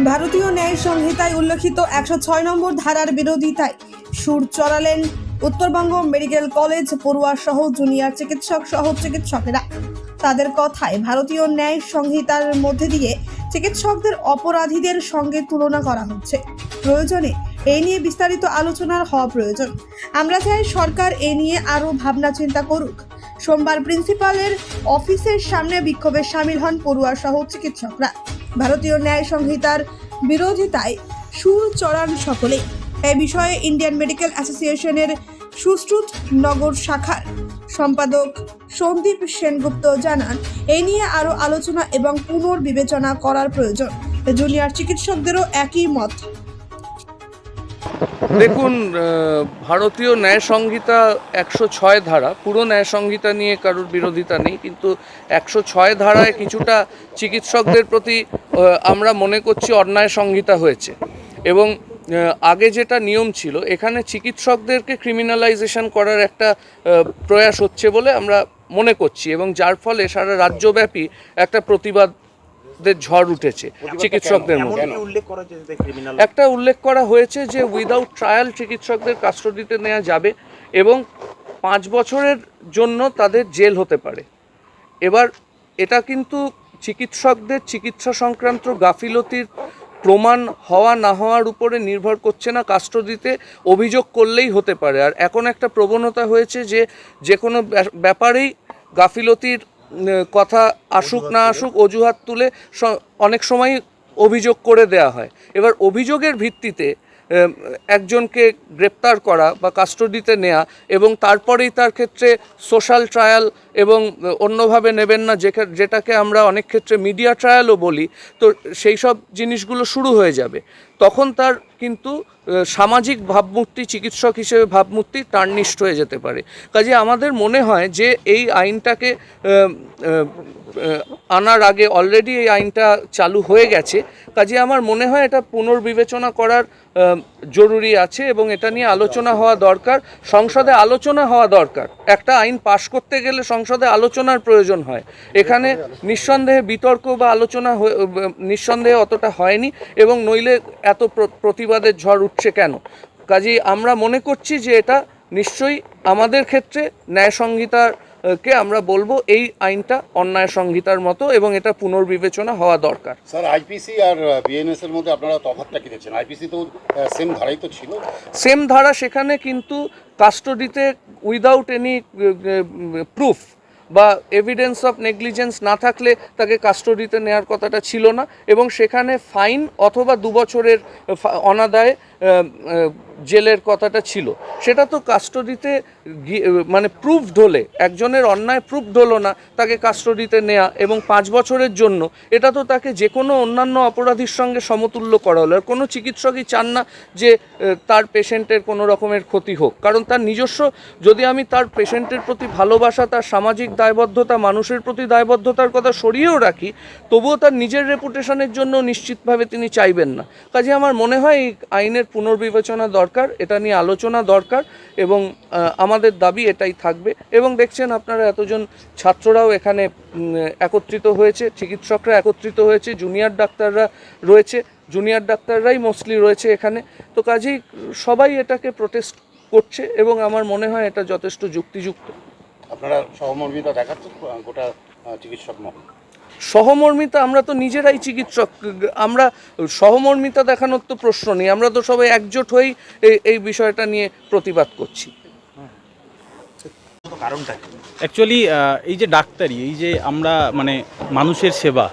ভারতীয় ন্যায় সংহিতায় উল্লেখিত একশো ছয় নম্বর ধারার বিরোধিতায় সুর চড়ালেন উত্তরবঙ্গ মেডিকেল কলেজ, পড়ুয়া সহ জুনিয়র চিকিৎসক সহ চিকিৎসকেরা। তাদের কথায় ভারতীয় ন্যায় সংহিতার মধ্যে দিয়ে চিকিৎসকদের অপরাধীদের সঙ্গে তুলনা করা হচ্ছে। প্রয়োজনে এই নিয়ে বিস্তারিত আলোচনার হওয়া প্রয়োজন। আমরা চাই সরকার এ নিয়ে আরও ভাবনা চিন্তা করুক। সোমবার প্রিন্সিপালের অফিসের সামনে বিক্ষোভে সামিল হন পড়ুয়া সহ চিকিৎসকরা। ভারতীয় ন্যায় সংহিতার বিরোধিতায় সুর চড়ান সকলে। এ বিষয়ে ইন্ডিয়ান মেডিকেল অ্যাসোসিয়েশনের সুশ্রুত নগর শাখার সম্পাদক সন্দীপ সেনগুপ্ত জানান, এ নিয়ে আরও আলোচনা এবং পুনর্বিবেচনা করার প্রয়োজন। জুনিয়র চিকিৎসকদেরও একই মত। দেখুন ভারতীয় ন্যায় সংহিতা একশো ছয় ধারা, পুরো ন্যায় সংহিতা নিয়ে কারোর বিরোধিতা নেই, কিন্তু একশো ছয় ধারায় কিছুটা চিকিৎসকদের প্রতি আমরা মনে করছি অন্যায় সংহিতা হয়েছে। এবং আগে যেটা নিয়ম ছিল, এখানে চিকিৎসকদেরকে ক্রিমিনালাইজেশন করার একটা প্রয়াস হচ্ছে বলে আমরা মনে করছি, এবং যার ফলে সারা রাজ্যব্যাপী একটা প্রতিবাদের ঝড় উঠেছে চিকিৎসকদের মধ্যে। উল্লেখ করা একটা উল্লেখ করা হয়েছে যে উইদাউট ট্রায়াল চিকিৎসকদের কাস্টডিতে নেওয়া যাবে এবং পাঁচ বছরের জন্য তাদের জেল হতে পারে। এবার এটা কিন্তু চিকিৎসকদের চিকিৎসা সংক্রান্ত গাফিলতির প্রমাণ হওয়া না হওয়ার উপরে নির্ভর করছে না কাস্টডিতে অভিযোগ করলেই হতে পারে। আর এখন একটা প্রবণতা হয়েছে যে যে কোনো ব্যাপারেই গাফিলতির কথা আসুক না আসুক অজুহাত তুলে অনেক সময় অভিযোগ করে দেয়া হয়। এবার অভিযোগের ভিত্তিতে একজনকে গ্রেপ্তার করা বা কাস্টডিতে নেয়া এবং তারপরেই তার ক্ষেত্রে সোশ্যাল ট্রায়াল এবং অন্যভাবে নেবেন না যেটা যেটাকে আমরা অনেক ক্ষেত্রে মিডিয়া ট্রায়ালও বলি, তো সেই সব জিনিসগুলো শুরু হয়ে যাবে। তখন তার কিন্তু সামাজিক ভাবমূর্তি, চিকিৎসক হিসেবে ভাবমূর্তি টার্নিস্ট হয়ে যেতে পারে। কাজে আমাদের মনে হয় যে এই আইনটাকে আনার আগে অলরেডি এই আইনটা চালু হয়ে গেছে। কাজে আমার মনে হয় এটা পুনর্বিবেচনা করার জরুরি আছে এবং এটা নিয়ে আলোচনা হওয়া দরকার, সংসদে আলোচনা হওয়া দরকার। একটা আইন পাশ করতে গেলে সংসদে আলোচনার প্রয়োজন হয়। এখানে নিঃসন্দেহে বিতর্ক বা আলোচনা নিঃসন্দেহে অতটা হয়নি এবং নইলে এত প্র- প্রতিবাদের ঝড় উঠছে কেন? কাজেই আমরা মনে করছি যে এটা নিশ্চয়ই আমাদের ক্ষেত্রে ন্যায় সংহিতার কে আমরা বলব এই আইনটা অন্যায় সংহিতার মতো এবং এটা পুনর্বিবেচনা হওয়া দরকার। স্যার আইপিসি আর বিএনএস এর মধ্যে আপনারা তফাৎটা কি দেখছেন? আইপিসি তো সেম ধারাই তো ছিল। সেম ধারা সেখানে কিন্তু কাস্টডিতে উইদাউট এনি প্রুফ বা এভিডেন্স অফ নেগলিজেন্স না থাকলে তাকে কাস্টডিতে নেওয়ার কথাটা ছিল না এবং সেখানে ফাইন অথবা দু বছরের অনাদায়ে জেলের কথাটা ছিল। সেটা তো কাস্টডিতে মানে প্রুফড হলে একজনের অন্যায় প্রুফড হলো না, তাকে কাস্টডিতে নেওয়া এবং পাঁচ বছরের জন্য এটা তো তাকে যে কোনো অন্যান্য অপরাধীর সঙ্গে সমতুল্য করা হলো। আর কোনো চিকিৎসকই চান না যে তার পেশেন্টের কোনো রকমের ক্ষতি হোক। কারণ তার নিজস্ব, যদি আমি তার পেশেন্টের প্রতি ভালোবাসা, তার সামাজিক দায়বদ্ধতা, মানুষের প্রতি দায়বদ্ধতার কথা সরিয়েও রাখি, তবুও তার নিজের রেপুটেশনের জন্য নিশ্চিতভাবে তিনি চাইবেন না। কাজে আমার মনে হয় এই আইনের পুনর্বিবেচনা দরকার, এটা নিয়ে আলোচনা দরকার এবং আমাদের দাবি এটাই থাকবে। এবং দেখছেন আপনারা এতজন ছাত্ররাও এখানে একত্রিত হয়েছে, চিকিৎসকরা একত্রিত হয়েছে, জুনিয়র ডাক্তাররা রয়েছে, জুনিয়র ডাক্তাররাই মোস্টলি রয়েছে এখানে। তো কাজেই সবাই এটাকে প্রোটেস্ট করছে এবং আমার মনে হয় এটা যথেষ্ট যুক্তিযুক্ত। আপনারা সহমর্মিতা দেখাচ্ছেন, গোটা চিকিৎসক মহল। সহমর্মিতা আমরা তো নিজেরাই চিকিৎসক আমরা সহমর্মিতা দেখানোর তো প্রশ্ন নেই আমরা তো সবাই একজোট হয়েই এই এই বিষয়টা নিয়ে প্রতিবাদ করছি। কারণটা অ্যাকচুয়ালি এই যে ডাক্তারি এই যে আমরা মানে মানুষের সেবা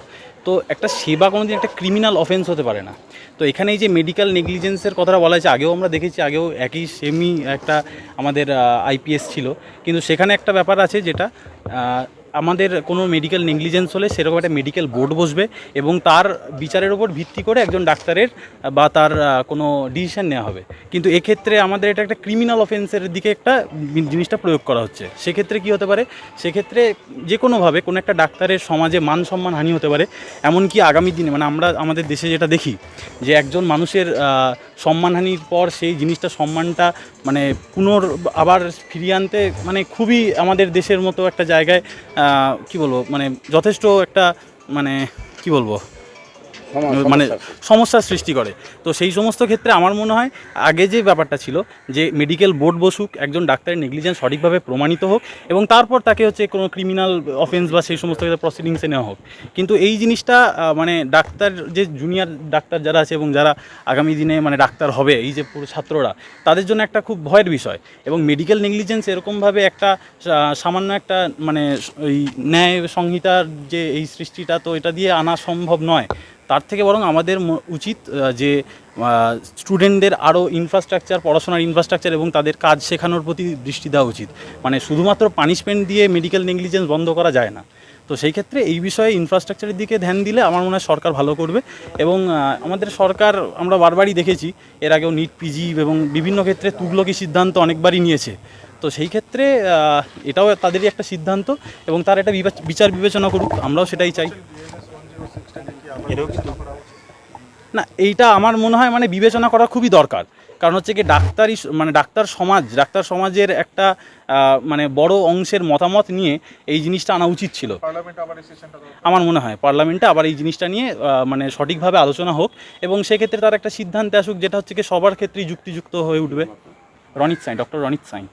তো একটা সেবা কোনোদিন একটা ক্রিমিনাল অফেন্স হতে পারে না। তো এখানে এই যে মেডিকেল নেগলিজেন্সের কথাটা বলা হয়েছে আগেও আমরা দেখেছি আগেও একই সেমই একটা আমাদের আইপিএস ছিল। কিন্তু সেখানে একটা ব্যাপার আছে যেটা আমাদের কোনো মেডিকেল নেগলিজেন্স হলে সেরকম একটা মেডিকেল বোর্ড বসবে এবং তার বিচারের ওপর ভিত্তি করে একজন ডাক্তারের বা তার কোনো ডিসিশন নেওয়া হবে। কিন্তু এক্ষেত্রে আমাদের এটা একটা ক্রিমিনাল অফেন্সের দিকে একটা জিনিসটা প্রয়োগ করা হচ্ছে। সেক্ষেত্রে কি হতে পারে? সেক্ষেত্রে যে কোনোভাবে কোনো একটা ডাক্তারের সমাজে মান সম্মান হানি হতে পারে। এমনকি আগামী দিনে মানে আমরা আমাদের দেশে যেটা দেখি যে একজন মানুষের সম্মানহানির পর সেই জিনিসটা সম্মানটা মানে পুনর আবার ফিরিয়ে আনতে মানে খুবই আমাদের দেশের মতো একটা জায়গায় কি বলব মানে যথেষ্ট একটা মানে কি বলব মানে সমস্যার সৃষ্টি করে। তো সেই সমস্ত ক্ষেত্রে আমার মনে হয় আগে যে ব্যাপারটা ছিল যে মেডিকেল বোর্ড বসুক একজন ডাক্তারের নেগলিজেন্স সঠিকভাবে প্রমাণিত হোক এবং তারপর তাকে হচ্ছে কোনো ক্রিমিনাল অফেন্স বা সেই সমস্ত ক্ষেত্রে প্রসিডিংসে নেওয়া হোক। কিন্তু এই জিনিসটা মানে ডাক্তার যে জুনিয়র ডাক্তার যারা আছে এবং যারা আগামী দিনে মানে ডাক্তার হবে এই যে পুরো ছাত্ররা তাদের জন্য একটা খুব ভয়ের বিষয়। এবং মেডিকেল নেগলিজেন্স এরকমভাবে একটা সামান্য একটা মানে ওই ন্যায় সংহিতার যে এই সৃষ্টিটা তো এটা দিয়ে আনা সম্ভব নয়। তার থেকে বরং আমাদের উচিত যে স্টুডেন্টদের আরও ইনফ্রাস্ট্রাকচার পড়াশোনার ইনফ্রাস্ট্রাকচার এবং তাদের কাজ শেখানোর প্রতি দৃষ্টি দেওয়া উচিত। মানে শুধুমাত্র পানিশমেন্ট দিয়ে মেডিকেল নেগলিজেন্স বন্ধ করা যায় না। তো সেই ক্ষেত্রে এই বিষয়ে ইনফ্রাস্ট্রাকচারের দিকে ধ্যান দিলে আমার মনে হয় সরকার ভালো করবে এবং আমাদের সরকার আমরা বারবারই দেখেছি, এর আগেও নিট পিজি এবং বিভিন্ন ক্ষেত্রে তুগলকি সিদ্ধান্ত অনেকবারই নিয়েছে। তো সেই ক্ষেত্রে এটাও তাদেরই একটা সিদ্ধান্ত এবং তার একটা বিচার বিবেচনা করুক, আমরাও সেটাই চাই। না এইটা আমার মনে হয় মানে বিবেচনা করা খুবই দরকার। কারণ হচ্ছে কি ডাক্তারি স- মানে ডাক্তার সমাজ ডাক্তার সমাজের একটা মানে বড় অংশের মতামত নিয়ে এই জিনিসটা আনা উচিত ছিল। আমার মনে হয় পার্লামেন্টে আবার এই জিনিসটা নিয়ে মানে সঠিকভাবে আলোচনা হোক এবং সেক্ষেত্রে তার একটা সিদ্ধান্তে আসুক যেটা হচ্ছে কি সবার ক্ষেত্রেই যুক্তিযুক্ত হয়ে উঠবে। Ronit Sain doctor Ronit sign